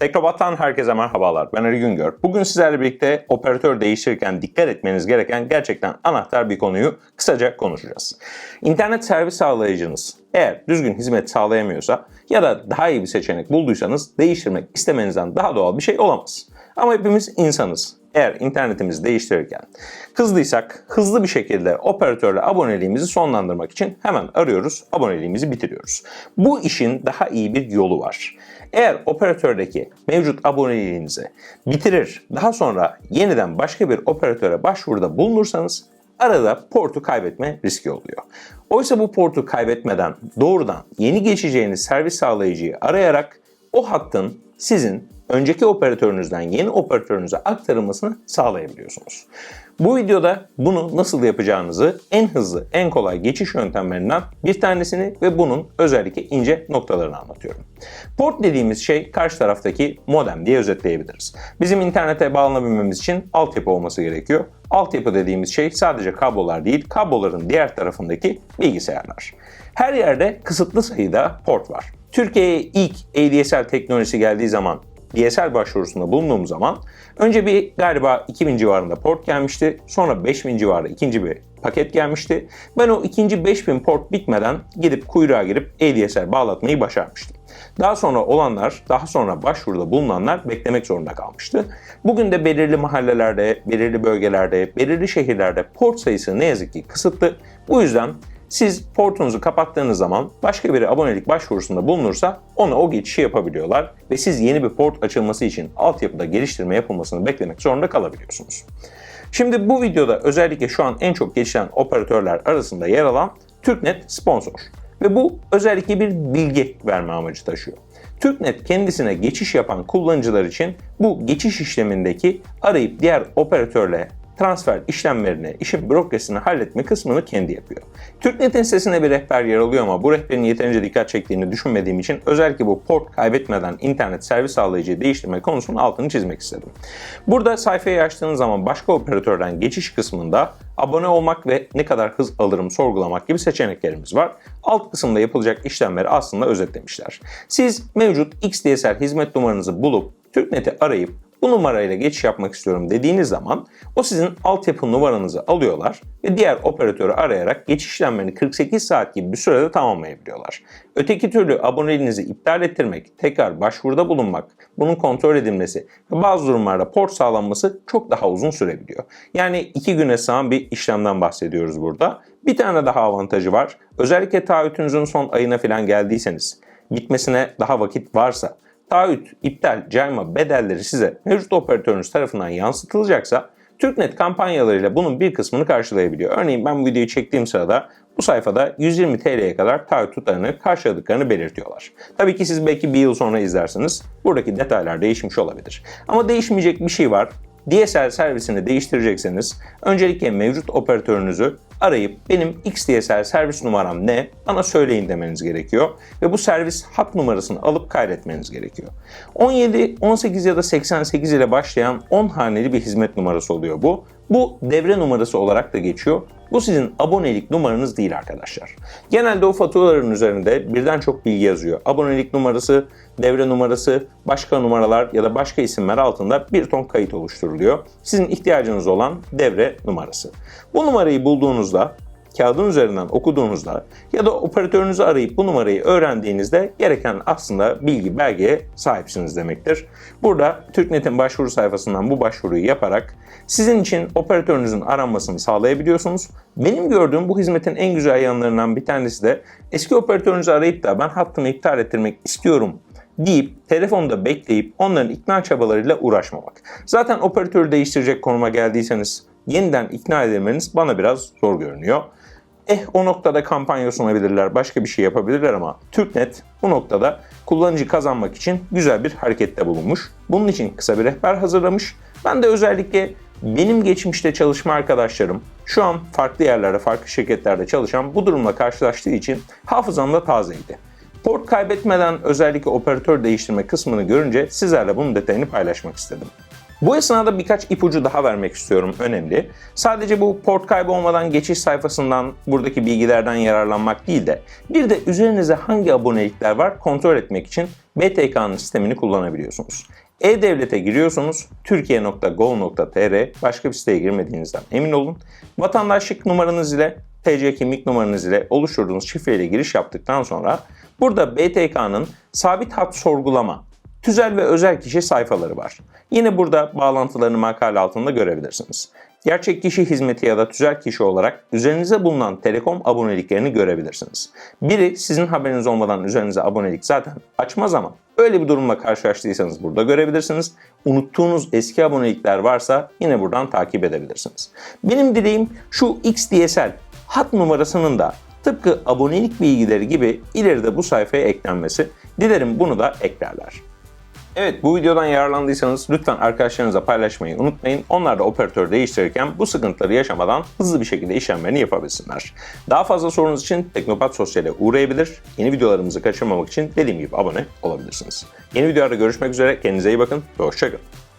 Teknobat'tan herkese merhabalar. Ben Ali Güngör. Bugün sizlerle birlikte operatör değiştirirken dikkat etmeniz gereken gerçekten anahtar bir konuyu kısaca konuşacağız. İnternet servis sağlayıcınız eğer düzgün hizmet sağlayamıyorsa ya da daha iyi bir seçenek bulduysanız değiştirmek istemenizden daha doğal bir şey olamaz. Ama hepimiz insanız. Eğer internetimizi değiştirirken kızdıysak hızlı bir şekilde operatörle aboneliğimizi sonlandırmak için hemen arıyoruz, aboneliğimizi bitiriyoruz. Bu işin daha iyi bir yolu var. Eğer operatördeki mevcut aboneliğinizi bitirir, daha sonra yeniden başka bir operatöre başvuruda bulunursanız arada portu kaybetme riski oluyor. Oysa bu portu kaybetmeden doğrudan yeni geçeceğiniz servis sağlayıcıyı arayarak o hattın sizin önceki operatörünüzden yeni operatörünüze aktarılmasını sağlayabiliyorsunuz. Bu videoda bunu nasıl yapacağınızı en hızlı, en kolay geçiş yöntemlerinden bir tanesini ve bunun özellikle ince noktalarını anlatıyorum. Port dediğimiz şey karşı taraftaki modem diye özetleyebiliriz. Bizim internete bağlanabilmemiz için altyapı olması gerekiyor. Altyapı dediğimiz şey sadece kablolar değil, kabloların diğer tarafındaki bilgisayarlar. Her yerde kısıtlı sayıda port var. Türkiye'ye ilk ADSL teknolojisi geldiği zaman DSL başvurusunda bulunduğum zaman önce bir galiba 2000 civarında port gelmişti. Sonra 5000 civarında ikinci bir paket gelmişti. Ben o ikinci 5000 port bitmeden gidip kuyruğa girip ADSL bağlatmayı başarmıştım. Daha sonra olanlar, daha sonra başvuruda bulunanlar beklemek zorunda kalmıştı. Bugün de belirli mahallelerde, belirli bölgelerde, belirli şehirlerde port sayısı ne yazık ki kısıtlı. Bu yüzden siz portunuzu kapattığınız zaman başka bir abonelik başvurusunda bulunursa ona o geçişi yapabiliyorlar ve siz yeni bir port açılması için altyapıda geliştirme yapılmasını beklemek zorunda kalabiliyorsunuz. Şimdi bu videoda özellikle şu an en çok geçen operatörler arasında yer alan TürkNet sponsor ve bu özellikle bir bilgi verme amacı taşıyor. TürkNet kendisine geçiş yapan kullanıcılar için bu geçiş işlemindeki arayıp diğer operatörle transfer işlemlerini, işin bürokrasisini halletme kısmını kendi yapıyor. TürkNet'in sitesinde bir rehber yer alıyor ama bu rehberin yeterince dikkat çektiğini düşünmediğim için özellikle bu port kaybetmeden internet servis sağlayıcıyı değiştirme konusunun altını çizmek istedim. Burada sayfayı açtığınız zaman başka operatörden geçiş kısmında abone olmak ve ne kadar hız alırım sorgulamak gibi seçeneklerimiz var. Alt kısımda yapılacak işlemleri aslında özetlemişler. Siz mevcut XDSL hizmet numaranızı bulup TürkNet'i arayıp bu numarayla geçiş yapmak istiyorum dediğiniz zaman o sizin altyapı numaranızı alıyorlar ve diğer operatörü arayarak geçiş işlemlerini 48 saat gibi bir sürede tamamlayabiliyorlar. Öteki türlü aboneliğinizi iptal ettirmek, tekrar başvuruda bulunmak, bunun kontrol edilmesi ve bazı durumlarda port sağlanması çok daha uzun sürebiliyor. Yani 2 güne sığan bir işlemden bahsediyoruz burada. Bir tane daha avantajı var. Özellikle taahhütünüzün son ayına falan geldiyseniz, bitmesine daha vakit varsa taahhüt, iptal, cayma bedelleri size mevcut operatörünüz tarafından yansıtılacaksa TürkNet kampanyalarıyla bunun bir kısmını karşılayabiliyor. Örneğin ben bu videoyu çektiğim sırada bu sayfada 120 TL'ye kadar taahhüt tutarını karşıladıklarını belirtiyorlar. Tabii ki siz belki bir yıl sonra izlersiniz. Buradaki detaylar değişmiş olabilir. Ama değişmeyecek bir şey var. DSL servisini değiştirecekseniz öncelikle mevcut operatörünüzü arayıp benim XDSL servis numaram ne bana söyleyin demeniz gerekiyor ve bu servis hat numarasını alıp kaydetmeniz gerekiyor. 17, 18 ya da 88 ile başlayan 10 haneli bir hizmet numarası oluyor bu. Bu devre numarası olarak da geçiyor. Bu sizin abonelik numaranız değil arkadaşlar. Genelde o faturaların üzerinde birden çok bilgi yazıyor. Abonelik numarası, devre numarası, başka numaralar ya da başka isimler altında bir ton kayıt oluşturuluyor. Sizin ihtiyacınız olan devre numarası. Bu numarayı bulduğunuzda kağıdın üzerinden okuduğunuzda ya da operatörünüzü arayıp bu numarayı öğrendiğinizde gereken aslında bilgi belgeye sahipsiniz demektir. Burada TürkNet'in başvuru sayfasından bu başvuruyu yaparak sizin için operatörünüzün aranmasını sağlayabiliyorsunuz. Benim gördüğüm bu hizmetin en güzel yanlarından bir tanesi de eski operatörünüzü arayıp da ben hattımı iptal ettirmek istiyorum deyip telefonda bekleyip onların ikna çabalarıyla uğraşmamak. Zaten operatörü değiştirecek konuma geldiyseniz yeniden ikna edilmeniz bana biraz zor görünüyor. Eh o noktada kampanya sunabilirler, başka bir şey yapabilirler ama TürkNet bu noktada kullanıcı kazanmak için güzel bir harekette bulunmuş. Bunun için kısa bir rehber hazırlamış. Ben de özellikle benim geçmişte çalışma arkadaşlarım şu an farklı yerlerde, farklı şirketlerde çalışan bu durumla karşılaştığı için hafızamda tazeydi. Port kaybetmeden özellikle operatör değiştirme kısmını görünce sizlerle bunun detayını paylaşmak istedim. Bu esnada birkaç ipucu daha vermek istiyorum önemli. Sadece bu port kaybı olmadan geçiş sayfasından buradaki bilgilerden yararlanmak değil de bir de üzerinizde hangi abonelikler var kontrol etmek için BTK'nın sistemini kullanabiliyorsunuz. E-Devlet'e giriyorsunuz. Türkiye.gov.tr başka bir siteye girmediğinizden emin olun. Vatandaşlık numaranız ile TC kimlik numaranız ile oluşturduğunuz şifreyle giriş yaptıktan sonra burada BTK'nın sabit hat sorgulama, tüzel ve özel kişi sayfaları var. Yine burada bağlantılarını makale altında görebilirsiniz. Gerçek kişi hizmeti ya da tüzel kişi olarak üzerinizde bulunan telekom aboneliklerini görebilirsiniz. Biri sizin haberiniz olmadan üzerinize abonelik zaten açmaz ama öyle bir durumla karşılaştıysanız burada görebilirsiniz. Unuttuğunuz eski abonelikler varsa yine buradan takip edebilirsiniz. Benim dileğim şu XDSL hat numarasının da tıpkı abonelik bilgileri gibi ileride bu sayfaya eklenmesi. Dilerim bunu da eklerler. Evet bu videodan yararlandıysanız lütfen arkadaşlarınızla paylaşmayı unutmayın. Onlar da operatör değiştirirken bu sıkıntıları yaşamadan hızlı bir şekilde işlemlerini yapabilsinler. Daha fazla sorunuz için Teknopat Sosyal'e uğrayabilir. Yeni videolarımızı kaçırmamak için dediğim gibi abone olabilirsiniz. Yeni videolarda görüşmek üzere. Kendinize iyi bakın ve hoşçakalın.